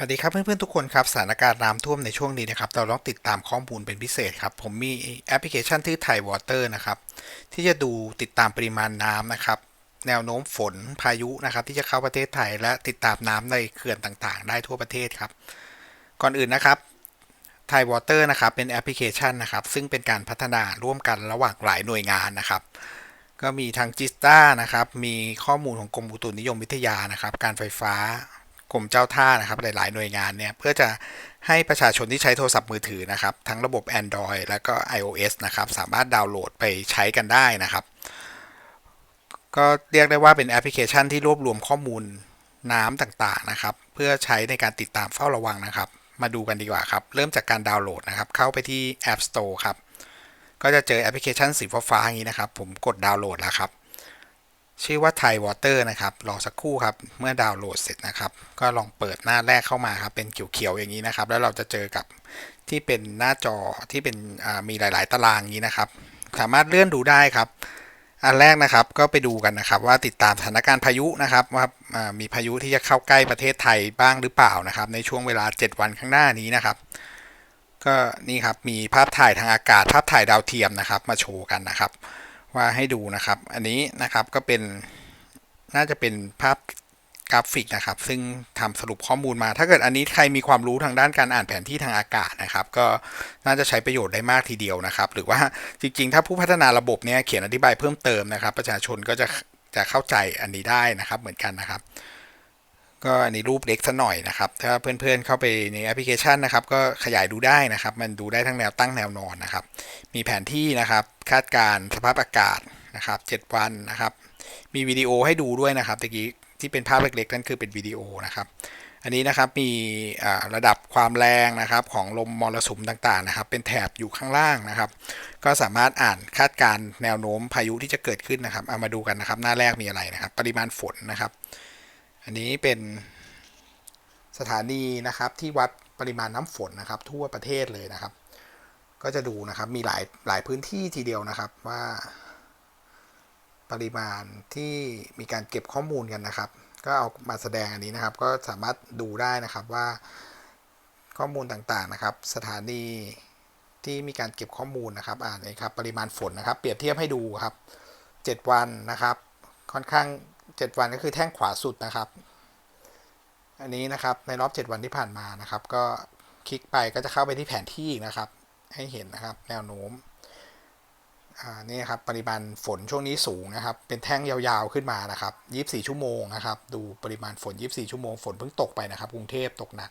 สวัสดีครับเพื่อนๆทุกคนครับสถานการณ์น้ำท่วมในช่วงนี้นะครับเราต้องติดตามข้อมูลเป็นพิเศษครับ ผมมีแอปพลิเคชันที่ไทยวอเตอร์นะครับ ที่จะดูติดตามปริมาณน้ำนะครับ แนวโน้มฝนพายุนะครับ ที่จะเข้าประเทศไทย และติดตามน้ำในเขื่อนต่างๆ ได้ทั่วประเทศครับ ก่อนอื่นนะครับไทยวอเตอร์นะครับเป็นแอปพลิเคชันนะครับ ซึ่งเป็นการพัฒนาร่วมกันระหว่างหลายหน่วยงานนะครับก็มีทางจิสต้านะครับ มีข้อมูลของกรมอุตุนิยมวิทยานะครับ การไฟฟ้า กรมเจ้าท่านะครับหลายๆ หน่วยงานเนี่ยเพื่อจะให้ประชาชนที่ใช้โทรศัพท์มือถือนะครับ ทั้งระบบ Android และก็ iOS นะครับ สามารถดาวน์โหลดไปใช้กันได้นะครับ ก็เรียกได้ว่าเป็นแอปพลิเคชันที่รวบรวมข้อมูลน้ำต่างๆนะครับ เพื่อใช้ในการติดตามเฝ้าระวังนะครับ มาดูกันดีกว่าครับ เริ่มจากการดาวน์โหลดนะครับ เข้าไปที่ App Store ครับ ก็จะเจอแอปพลิเคชันสีฟ้าๆอย่างนี้นะครับ ผมกดดาวน์โหลดแล้วครับ ชื่อว่า Thai Water นะครับ รอสักครู่ครับ เมื่อดาวน์โหลดเสร็จนะครับ ก็ลองเปิดหน้าแรกเข้ามาครับ เป็นเขียวๆอย่างนี้นะครับ แล้วเราจะเจอกับที่เป็นหน้าจอที่เป็นมีหลาย ๆ ตารางนี้นะครับ สามารถเลื่อนดูได้ครับ อันแรกนะครับก็ไปดูกันนะครับ ว่าติดตามสถานการณ์พายุนะครับว่ามีพายุที่จะเข้าใกล้ประเทศไทยบ้างหรือเปล่านะครับ ในช่วงเวลา 7 วันข้างหน้านี้นะครับ ก็นี่ครับมีภาพถ่ายทางอากาศ ภาพถ่ายดาวเทียมนะครับ มาโชว์กันนะครับ ว่าให้ดูนะครับ อันนี้นะครับก็เป็นน่าจะเป็นภาพกราฟิกนะครับ ซึ่งทำสรุปข้อมูลมา ถ้าเกิดอันนี้ใครมีความรู้ทางด้านการอ่านแผนที่ทางอากาศนะครับ ก็น่าจะใช้ประโยชน์ได้มากทีเดียวนะครับ หรือว่าจริงๆ ถ้าผู้พัฒนาระบบเนี่ยเขียนอธิบายเพิ่มเติมนะครับ ประชาชนก็จะจะเข้าใจอันนี้ได้นะครับเหมือนกันนะครับ ก็อันนี้รูปเล็กซะหน่อยนะครับ ถ้าเพื่อนๆเข้าไปในแอปพลิเคชันนะครับ ก็ขยายดูได้นะครับ มันดูได้ทั้งแนวตั้งแนวนอนนะครับ มีแผนที่นะครับ คาดการสภาพอากาศนะครับ 7 วันนะครับ มีวิดีโอให้ดูด้วยนะครับตะกี้ที่เป็นภาพเล็กๆ นั่นคือเป็นวิดีโอนะครับ อันนี้นะครับมีระดับความแรงนะครับของลมมรสุมต่างๆนะครับ เป็นแถบอยู่ข้างล่างนะครับ ก็สามารถอ่านคาดการแนวโน้มพายุที่จะเกิดขึ้นนะครับ เอามาดูกันนะครับ หน้าแรกมีอะไรนะครับ ปริมาณฝนนะครับ อันนี้เป็นสถานีนะครับที่วัดปริมาณน้ำฝนนะครับ ทั่วประเทศเลยนะครับ ก็จะดูนะครับมีหลายหลายพื้นที่ทีเดียวนะครับว่า ปริมาณที่มีการเก็บข้อมูลกันนะครับ ก็เอามาแสดงอันนี้นะครับ ก็สามารถดูได้นะครับว่าข้อมูลต่างๆนะครับ สถานีที่มีการเก็บข้อมูลนะครับอ่านเลครับ ปริมาณฝนนะครับ เปรียบเทียบให้ดูครับ 7 วันนะครับ ค่อนข้าง 7 วันก็คือแท่งขวาสุดนะครับ อันนี้นะครับในรอบ 7 วันที่ผ่านมานะครับ ก็คลิกไปก็จะเข้าไปที่แผนที่นะครับ ให้เห็นนะครับแนวโน้มนี่ครับปริมาณฝนช่วงนี้สูงนะครับ เป็นแท่งยาวๆขึ้นมานะครับ 24 ชั่วโมงนะครับ ดูปริมาณฝน 24 ชั่วโมงฝนเพิ่งตกไปนะครับ กรุงเทพตกหนัก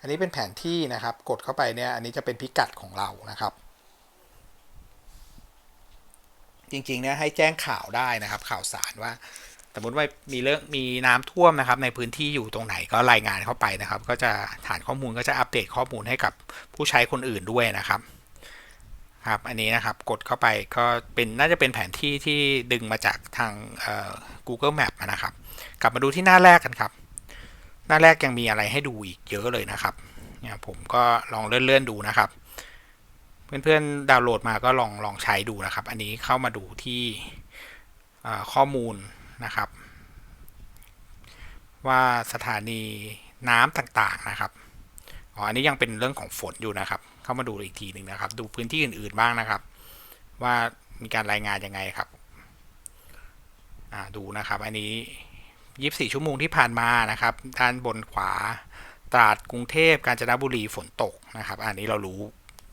อันนี้เป็นแผนที่นะครับ กดเข้าไปเนี่ยอันนี้จะเป็นพิกัดของเรานะครับ จริงๆเนี่ยให้แจ้งข่าวได้นะครับ ข่าวสารว่า สมมติว่ามีเรื่องมีน้ำท่วมนะครับ ในพื้นที่อยู่ตรงไหนก็รายงานเข้าไปนะครับ ก็จะฐานข้อมูลก็จะอัปเดตข้อมูลให้กับผู้ใช้คนอื่นด้วยนะครับครับอันนี้นะครับกดเข้าไปก็เป็นน่าจะเป็นแผนที่ที่ดึงมาจากทาง Google Map นะครับ กลับมาดูที่หน้าแรกกันครับ หน้าแรกยังมีอะไรให้ดูอีกเยอะเลยนะครับเนี่ยผมก็ลองเลื่อนๆดูนะครับ เพื่อนๆดาวน์โหลดมาก็ลองลองใช้ดูนะครับ อันนี้เข้ามาดูที่ข้อมูล นะครับ ว่าสถานีน้ำต่างๆนะครับอ๋ออันนี้ยังเป็นเรื่องของฝนอยู่นะครับ เข้ามาดูอีกทีหนึ่งนะครับ ดูพื้นที่อื่นๆบ้างนะครับ ว่ามีการรายงานยังไงครับดูนะครับ อันนี้ 24 ชั่วโมงที่ผ่านมานะครับ ด้านบนขวาตราดกรุงเทพกาญจนบุรีฝนตกนะครับ อันนี้เรารู้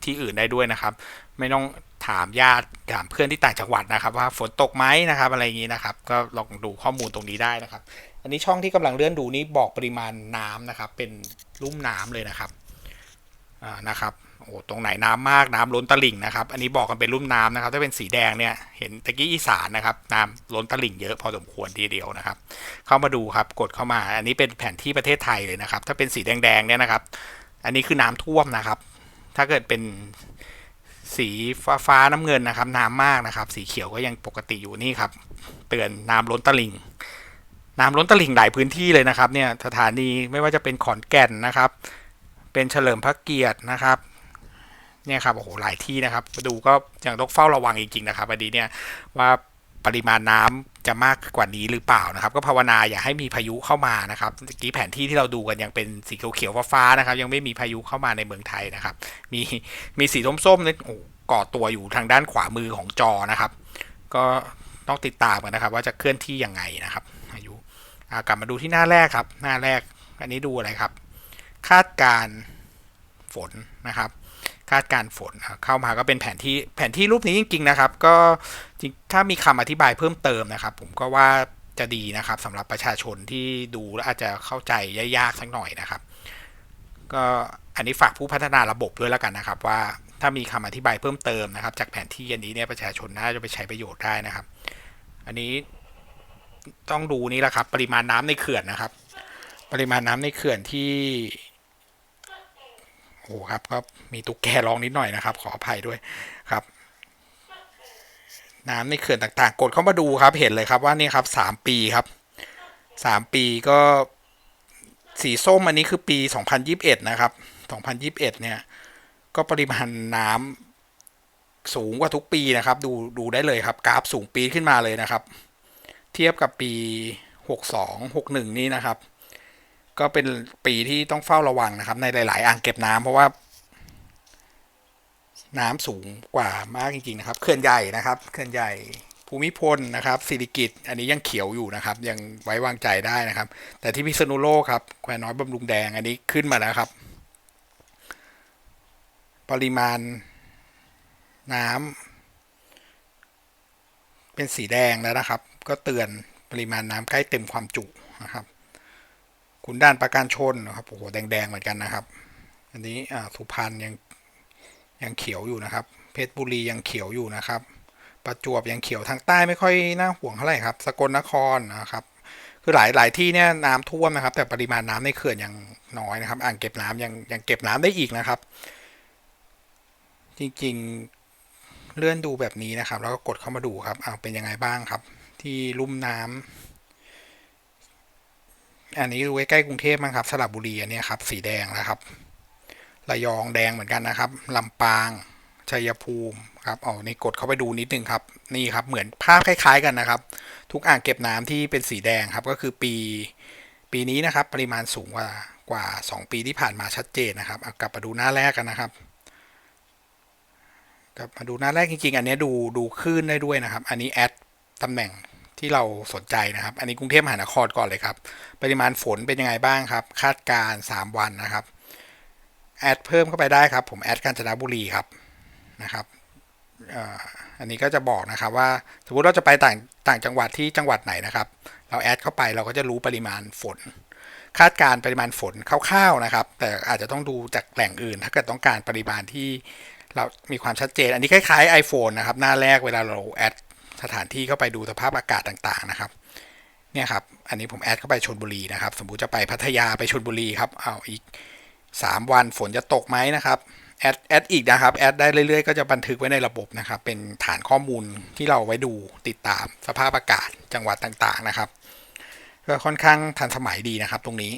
ที่อื่นได้ด้วยนะครับ ไม่ต้องถามญาติถามเพื่อนที่ต่างจังหวัดนะครับ ว่าฝนตกไหมนะครับ อะไรอย่างนี้นะครับ ก็ลองดูข้อมูลตรงนี้ได้นะครับ อันนี้ช่องที่กำลังเลื่อนดูนี้บอกปริมาณน้ำนะครับ เป็นลุ่มน้ำเลยนะครับอ่านะครับโอ้ตรงไหนน้ำมากน้ำล้นตลิ่งนะครับ อันนี้บอกกันเป็นรุ่มน้ำนะครับ ถ้าเป็นสีแดงเนี่ย เห็นตะกี้อีสานนะครับ น้ำล้นตลิ่งเยอะพอสมควรทีเดียวนะครับ เข้ามาดูครับ กดเข้ามา อันนี้เป็นแผนที่ประเทศไทยเลยนะครับ ถ้าเป็นสีแดงๆเนี่ยนะครับ อันนี้คือน้ำท่วมนะครับ ถ้าเกิดเป็นสีฟ้าฟ้าน้ำเงินนะครับ น้ำมากนะครับ สีเขียวก็ยังปกติอยู่นี่ครับ เตือนน้ำล้นตลิ่ง น้ำล้นตลิ่งหลายพื้นที่เลยนะครับ เนี่ยสถานีไม่ว่าจะเป็นขอนแก่นนะครับ เป็นเฉลิมพระเกียรตินะครับเนี่ยครับโอ้โหหลายที่นะครับมาดูก็ยังต้องเฝ้าระวังจริงๆนะครับอันนี้เนี่ยว่า ปริมาณน้ำจะมากกว่านี้หรือเปล่านะครับ ก็ภาวนาอย่าให้มีพายุเข้ามานะครับเมื่อกี้แผนที่ที่เราดูกันยังเป็นสีเขียวๆฟ้าๆนะครับ ยังไม่มีพายุเข้ามาในเมืองไทยนะครับ มีมีสีส้มๆนี่โอ้ก่อตัวอยู่ทางด้านขวามือของจอนะครับ ก็ต้องติดตามกันนะครับ ว่าจะเคลื่อนที่ยังไงนะครับพายุกลับมาดูที่หน้าแรกครับ หน้าแรกอันนี้ดูอะไรครับ คาดการฝนนะครับ คาดการฝนเข้ามาก็เป็นแผนที่แผนที่รูปนี้จริง ๆ นะครับ ก็ถ้ามีคำอธิบายเพิ่มเติมนะครับ ผมก็ว่าจะดีนะครับสำหรับประชาชนที่ดูแล้วอาจจะเข้าใจยากๆสักหน่อยนะครับ ก็อันนี้ฝากผู้พัฒนาระบบด้วยแล้วกันนะครับ ว่าถ้ามีคำอธิบายเพิ่มเติมนะครับ จากแผนที่อันนี้เนี่ยประชาชนน่าจะไปใช้ประโยชน์ได้นะครับ อันนี้ต้องดูนี่แหละครับ ปริมาณน้ำในเขื่อนนะครับ ปริมาณน้ำในเขื่อนที่ โอ้ครับก็มีตุ๊กแกร้องนิดหน่อยนะครับ ขออภัยด้วยครับ น้ำในเขื่อนต่างๆ กดเข้ามาดูครับ เห็นเลยครับว่านี่ครับสามปีครับสามปีก็สีส้มอันนี้คือปี 2021 นะครับ 2021 เนี่ย ก็ปริมาณน้ำสูงกว่าทุกปีนะครับ ดูดูได้เลยครับ กราฟสูงปีขึ้นมาเลยนะครับ เทียบกับปี 62 61 นี้นะครับ ก็เป็นปีที่ต้องเฝ้าระวังนะครับ ในหลาย ๆ อ่างเก็บน้ำเพราะว่า น้ำสูงกว่ามากจริง ๆ นะครับเขื่อนใหญ่นะครับเขื่อนใหญ่ภูมิพลนะครับสิริกิตอันนี้ยังเขียวอยู่นะครับ ยังไว้วางใจได้นะครับ แต่ที่พิษณุโลกครับแควน้อยบำรุงแดงอันนี้ขึ้นมาแล้วครับ ปริมาณน้ำเป็นสีแดงแล้วนะครับ ก็เตือนปริมาณน้ำใกล้เต็มความจุนะครับ ขุนด่านประการชนนะครับโอ้โหแดงๆเหมือนกันนะครับ อันนี้สุพรรณยังยังเขียวอยู่นะครับ เพชรบุรียังเขียวอยู่นะครับ ประจวบยังเขียวทางใต้ไม่ค่อยน่าห่วงเท่าไหร่ครับ สกลนครนะครับคือหลายหลายที่เนี่ยน้ำท่วมนะครับ แต่ปริมาณน้ำในเขื่อนยังน้อยนะครับ อ่างเก็บน้ำยังยังเก็บน้ำได้อีกนะครับ จริงๆเลื่อนดูแบบนี้นะครับ แล้วก็กดเข้ามาดูครับเอาเป็นยังไงบ้างครับ ที่ลุ่มน้ำ อันนี้ดูใกล้กรุงเทพมั้งครับ สระบุรีอันนี้ครับ สีแดงนะครับ ระยองแดงเหมือนกันนะครับลำปางชัยภูมิครับอ๋อนี่กดเข้าไปดูนิดนึงครับ นี่ครับ เหมือนภาพคล้าย ๆ กันนะครับ ทุกอ่างเก็บน้ำที่เป็นสีแดงครับ ก็คือปี ปีนี้นะครับ ปริมาณสูงกว่ากว่า 2 ปีที่ผ่านมาชัดเจนนะครับเอากลับมาดูหน้าแรกกันนะครับกลับมาดูหน้าแรกจริงๆ อันนี้ดูดูคลื่นได้ด้วยนะครับ อันนี้แอดตำแหน่ง ที่เราสนใจนะครับ อันนี้กรุงเทพมหานครก่อนเลยครับ ปริมาณฝนเป็นยังไงบ้างครับ คาดการณ์3วันนะครับ แอดเพิ่มเข้าไปได้ครับ ผมแอดกาญจนบุรีครับนะครับอันนี้ก็จะบอกนะครับว่าสมมติเราจะไปต่างต่างจังหวัดที่จังหวัดไหนนะครับ เราแอดเข้าไปเราก็จะรู้ปริมาณฝน คาดการปริมาณฝนคร่าวๆนะครับ แต่อาจจะต้องดูจากแหล่งอื่น ถ้าเกิดต้องการปริมาณที่เรามีความชัดเจน อันนี้คล้ายๆ iPhone นะครับ หน้าแรกเวลาเราแอด สถานที่เข้าไปดูสภาพอากาศต่างๆนะครับเนี่ยครับ อันนี้ผมแอดเข้าไปชนบุรีนะครับ สมมุติจะไปพัทยาไปชนบุรีครับ เอาอีก 3 วันฝนจะตกไหมนะครับ แอดแอดอีกนะครับ แอดได้เรื่อยๆ ก็จะบันทึกไว้ในระบบนะครับ เป็นฐานข้อมูลที่เราไว้ดูติดตามสภาพอากาศจังหวัดต่างๆนะครับ ก็ค่อนข้างทันสมัยดีนะครับตรงนี้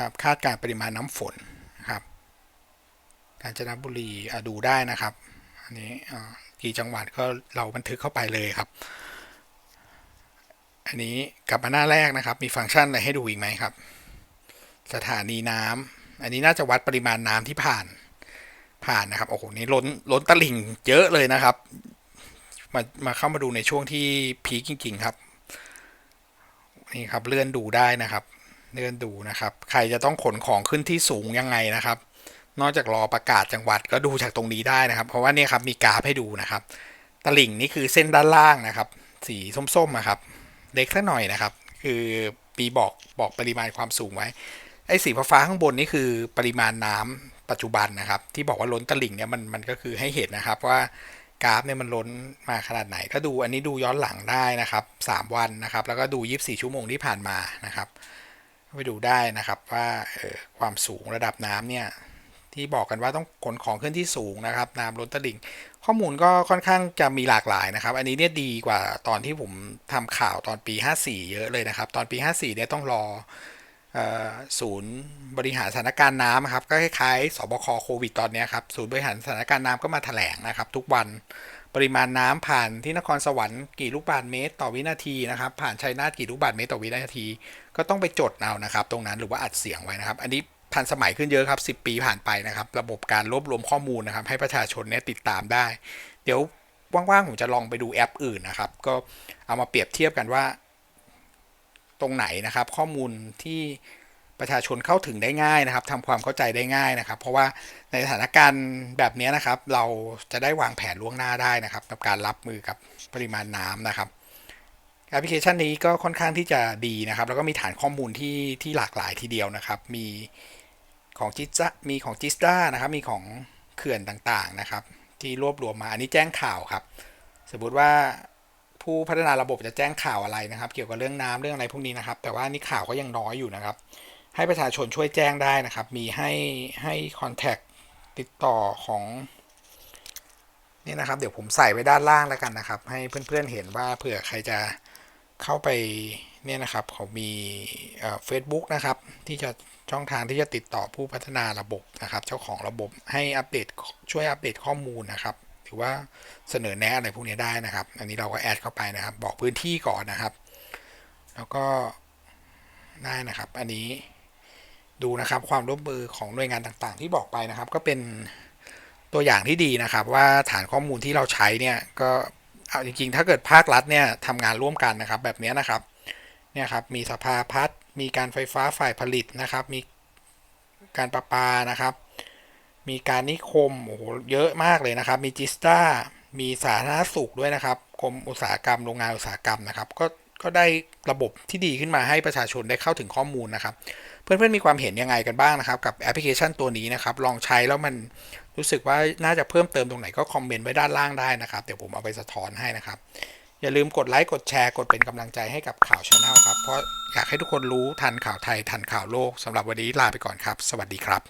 ครับ คาดการปริมาณน้ำฝน กาญจนบุรีดูได้นะครับ อันนี้กี่จังหวัดก็เราบันทึกเข้าไปเลยครับ อันนี้กลับมาหน้าแรกนะครับ มีฟังก์ชันอะไรให้ดูอีกไหมครับ สถานีน้ำอันนี้น่าจะวัดปริมาณน้ำที่ผ่านผ่านนะครับโอ้โหนี่ล้นล้นตลิ่งเยอะเลยนะครับมามาเข้ามาดูในช่วงที่พีคจริงๆครับนี่ครับเลื่อนดูได้นะครับ เลื่อนดูนะครับ ใครจะต้องขนของขึ้นที่สูงยังไงนะครับ นอกจากรอประกาศจังหวัดก็ดูจากตรงนี้ได้นะครับ เพราะว่านี่ครับมีกราฟให้ดูนะครับตลิ่งนี่คือเส้นด้านล่างนะครับ สีส้มๆนะครับ เล็กสักหน่อยนะครับ คือปีบอกบอกปริมาณความสูงไว้ ไอ้สีฟ้าข้างบนนี่คือปริมาณน้ำปัจจุบันนะครับ ที่บอกว่าล้นตลิ่งเนี่ยมันมันก็คือให้เห็นนะครับว่ากราฟเนี่ยมันล้นมาขนาดไหน ก็ดูอันนี้ดูย้อนหลังได้นะครับ 3 วันนะครับ แล้วก็ดู 24 ชั่วโมงที่ผ่านมานะครับ ไปดูได้นะครับว่าความสูงระดับน้ำเนี่ย ที่บอกกันว่าต้องขนของขึ้นที่สูงนะครับน้ำล้นตลิ่ง ข้อมูลก็ค่อนข้างจะมีหลากหลายนะครับ อันนี้เนี่ยดีกว่าตอนที่ผมทำข่าวตอนปี 54 เยอะเลยนะครับ ตอนปี 54เนี่ยต้องรอศูนย์บริหารสถานการณ์น้ำครับก็คล้ายๆสบคโควิดตอนนี้ครับศูนย์บริหารสถานการณ์น้ำก็มาแถลงนะครับ ทุกวันปริมาณน้ำผ่านที่นครสวรรค์กี่ลูกบาศก์เมตรต่อวินาทีนะครับผ่านชัยนาทกี่ลูกบาศก์เมตรต่อวินาที ก็ต้องไปจดเอานะครับ ตรงนั้นหรือว่าอัดเสียงไว้นะครับ อันนี้ ทันสมัยขึ้นเยอะครับ 10 ปีผ่านไปนะครับ ระบบการรวบรวมข้อมูลนะครับ ให้ประชาชนเนี่ยติดตามได้ เดี๋ยวว่างๆผมจะลองไปดูแอปอื่นนะครับ ก็เอามาเปรียบเทียบกันว่า ตรงไหนนะครับ ข้อมูลที่ประชาชนเข้าถึงได้ง่ายนะครับทำความเข้าใจได้ง่ายนะครับ เพราะว่าในสถานการณ์แบบนี้นะครับ เราจะได้วางแผนล่วงหน้าได้นะครับ กับการรับมือกับปริมาณน้ำนะครับแอปพลิเคชันนี้ก็ค่อนข้างที่จะดีนะครับ แล้วก็มีฐานข้อมูลที่ที่หลากหลายทีเดียวนะครับ มี ของจิจ้ามีของจิสตานะครับ มีของเขื่อนต่างๆนะครับ ที่รวบรวมมา อันนี้แจ้งข่าวครับ สมมติว่าผู้พัฒนาระบบจะแจ้งข่าวอะไรนะครับ เกี่ยวกับเรื่องน้ำเรื่องอะไรพวกนี้นะครับ แต่ว่านี่ข่าวก็ยังน้อยอยู่นะครับ ให้ประชาชนช่วยแจ้งได้นะครับ มีให้ให้คอนแทคติดต่อของนี่นะครับ เดี๋ยวผมใส่ไว้ด้านล่างแล้วกันนะครับ ให้เพื่อนๆเห็นว่าเผื่อใครจะเข้าไปเนี่ยนะครับเขามีเฟซบุ๊กนะครับ ที่จะ ช่องทางที่จะติดต่อผู้พัฒนาระบบนะครับ เจ้าของระบบให้อัปเดตช่วยอัปเดตข้อมูลนะครับหรือว่าเสนอแนะอะไรพวกนี้ได้นะครับ อันนี้เราก็แอดเข้าไปนะครับ บอกพื้นที่ก่อนนะครับ แล้วก็ได้นะครับ อันนี้ดูนะครับความร่วมมือของหน่วยงานต่างๆ ที่บอกไปนะครับ ก็เป็นตัวอย่างที่ดีนะครับ ว่าฐานข้อมูลที่เราใช้เนี่ยก็เอาจริงๆ ถ้าเกิดภาครัฐเนี่ยทำงานร่วมกันนะครับ แบบนี้นะครับเนี่ยครับมีสภาพัฒน์ มีการไฟฟ้าฝ่ายผลิตนะครับ มีการประปานะครับ มีการนิคมโอ้โหเยอะมากเลยนะครับ มีจิสตามีสาธารณสุขด้วยนะครับกรมอุตสาหกรรมโรงงานอุตสาหกรรมนะครับ ก็ก็ได้ระบบที่ดีขึ้นมาให้ประชาชนได้เข้าถึงข้อมูลนะครับ เพื่อนๆมีความเห็นยังไงกันบ้างนะครับ กับแอปพลิเคชันตัวนี้นะครับ ลองใช้แล้วมันรู้สึกว่าน่าจะเพิ่มเติมตรงไหนก็คอมเมนต์ไว้ด้านล่างได้นะครับ เดี๋ยวผมเอาไปสะท้อนให้นะครับ อย่าลืมกดไลค์กดแชร์กดเป็นกำลังใจให้กับข่าวชาแนลครับ เพราะอยากให้ทุกคนรู้ทันข่าวไทยทันข่าวโลกสำหรับวันนี้ลาไปก่อนครับ สวัสดีครับ